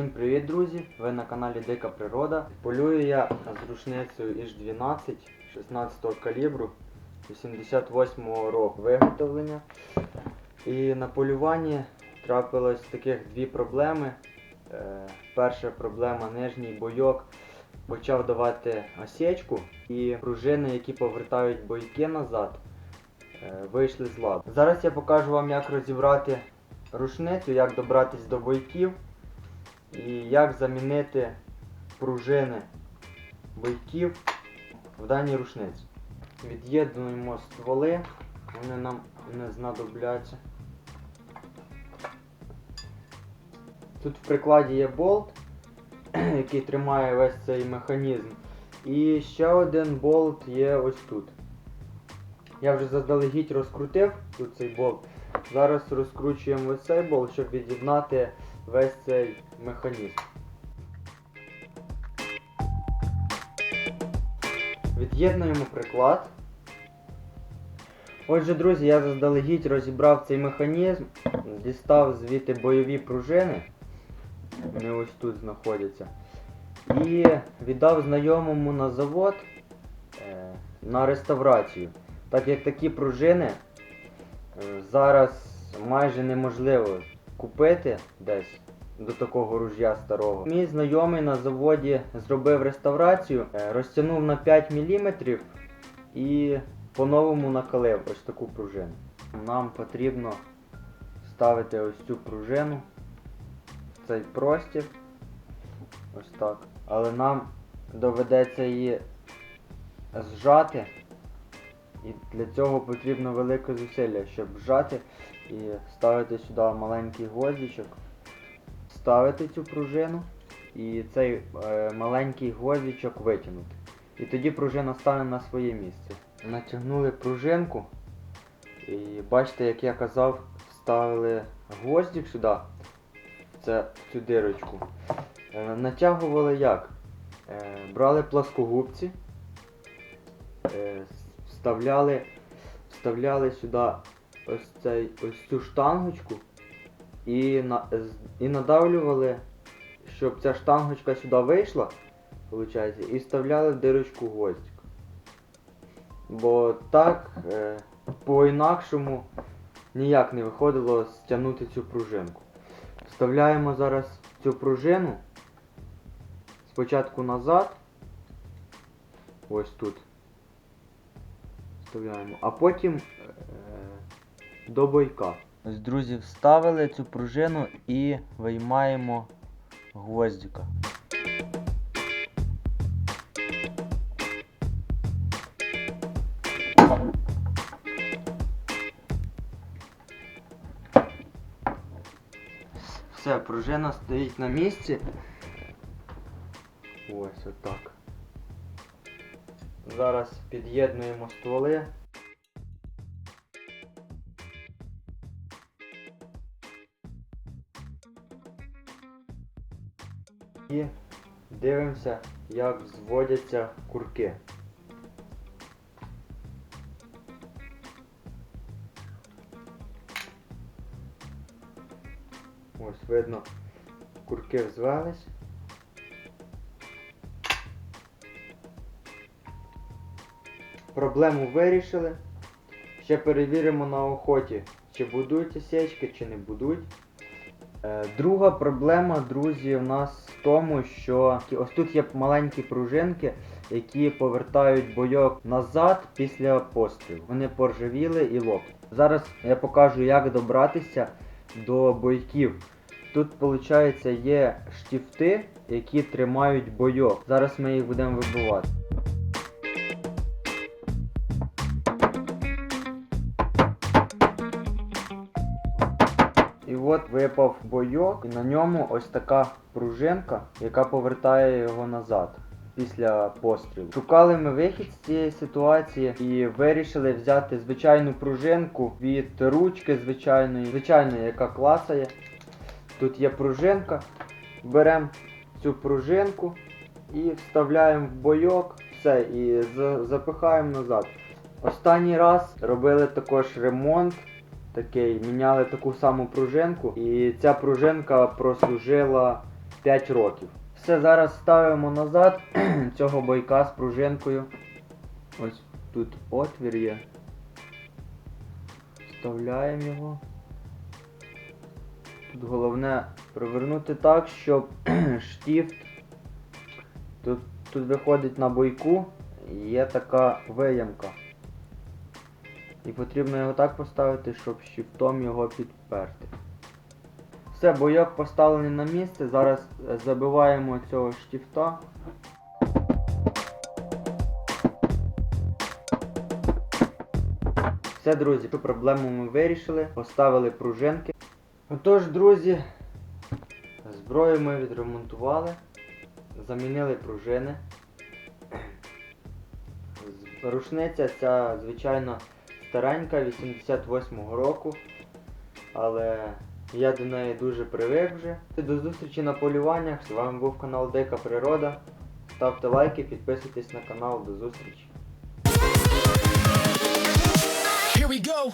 Всім привіт, друзі! Ви на каналі Дика Природа. Полюю я з рушницею іж 12 16 калібру 88-го року виготовлення. І на полюванні трапилось таких дві проблеми. Е, перша проблема нижній бойок почав давати осечку і пружини, які повертають бойки назад, е, вийшли з ладу. Зараз я покажу вам, як розібрати рушницю, як добратись до бойків і як замінити пружини бойків в даній рушниці. Від'єднуємо стволи, вони нам не знадобляться. Тут в прикладі є болт, який тримає весь цей механізм. І ще один болт є ось тут. Я вже заздалегідь розкрутив тут цей болт. Зараз розкручуємо ось цей болт, щоб від'єднати весь цей механізм. Від'єднуємо приклад. Отже, друзі, я заздалегідь розібрав цей механізм, дістав звідти бойові пружини. Вони ось тут знаходяться. І віддав знайомому на завод е, на реставрацію. Так як такі пружини е, зараз майже неможливо купити десь до такого ружя старого. Мій знайомий на заводі зробив реставрацію, е, розтягнув на 5 мм і по-новому накалив ось таку пружину. Нам потрібно ставити ось цю пружину в цей простір. Ось так. Але нам доведеться її зжати. І для цього потрібно велике зусилля, щоб зжати і ставити сюди маленький гвоздичок, ставити цю пружину і цей е, маленький гвоздичок витягнути. І тоді пружина стане на своє місце. Натягнули пружинку і бачите, як я казав, вставили гвоздик сюди, це, в цю дирочку. Е, натягували як? Е, брали пласкогубці, е, вставляли, вставляли сюди ось, цей, ось цю штангочку і, на, і надавлювали, щоб ця штангочка сюди вийшла, виходить, і вставляли в дирочку гвоздик. Бо так е, по-інакшому ніяк не виходило стягнути цю пружинку. Вставляємо зараз цю пружину спочатку назад, ось тут. Вставляємо, а потім е, до бойка. Ось, друзі, вставили цю пружину і виймаємо гвоздика. Все, пружина стоїть на місці. Ось отак. Зараз під'єднуємо стволи. І дивимося, як зводяться курки. Ось видно, курки взвелись. Проблему вирішили. Ще перевіримо на охоті, чи будуть осечки, чи не будуть. Е, Друга проблема, друзі, у нас в тому, що ось тут є маленькі пружинки, які повертають бойок назад після пострілу. Вони поржавіли і лопнуть. Зараз я покажу, як добратися до бойків. Тут, виходить, є штифти, які тримають бойок. Зараз ми їх будемо вибивати. От випав бойок, і на ньому ось така пружинка, яка повертає його назад після пострілу. Шукали ми вихід з цієї ситуації і вирішили взяти звичайну пружинку від ручки звичайної, звичайної, яка клацає. Тут є пружинка. Беремо цю пружинку і вставляємо в бойок, все, і запихаємо назад. Останній раз робили також ремонт такий, міняли таку саму пружинку, і ця пружинка прослужила 5 років. Все, зараз ставимо назад цього бойка з пружинкою. Ось тут отвір є. Вставляємо його. Тут головне провернути так, щоб штіфт. Тут, тут виходить на бойку, є така виямка. І потрібно його так поставити, щоб штифтом його підперти. Все, бойок поставлений на місце. Зараз е, забиваємо цього штифта. Все, друзі, цю проблему ми вирішили, поставили пружинки. Отож, друзі, зброю ми відремонтували, замінили пружини. Рушниця ця, звичайно, старенька 88-го року, але я до неї дуже привик вже. До зустрічі на полюваннях. З вами був канал Дика Природа. Ставте лайки, підписуйтесь на канал. До зустрічі. Here we go.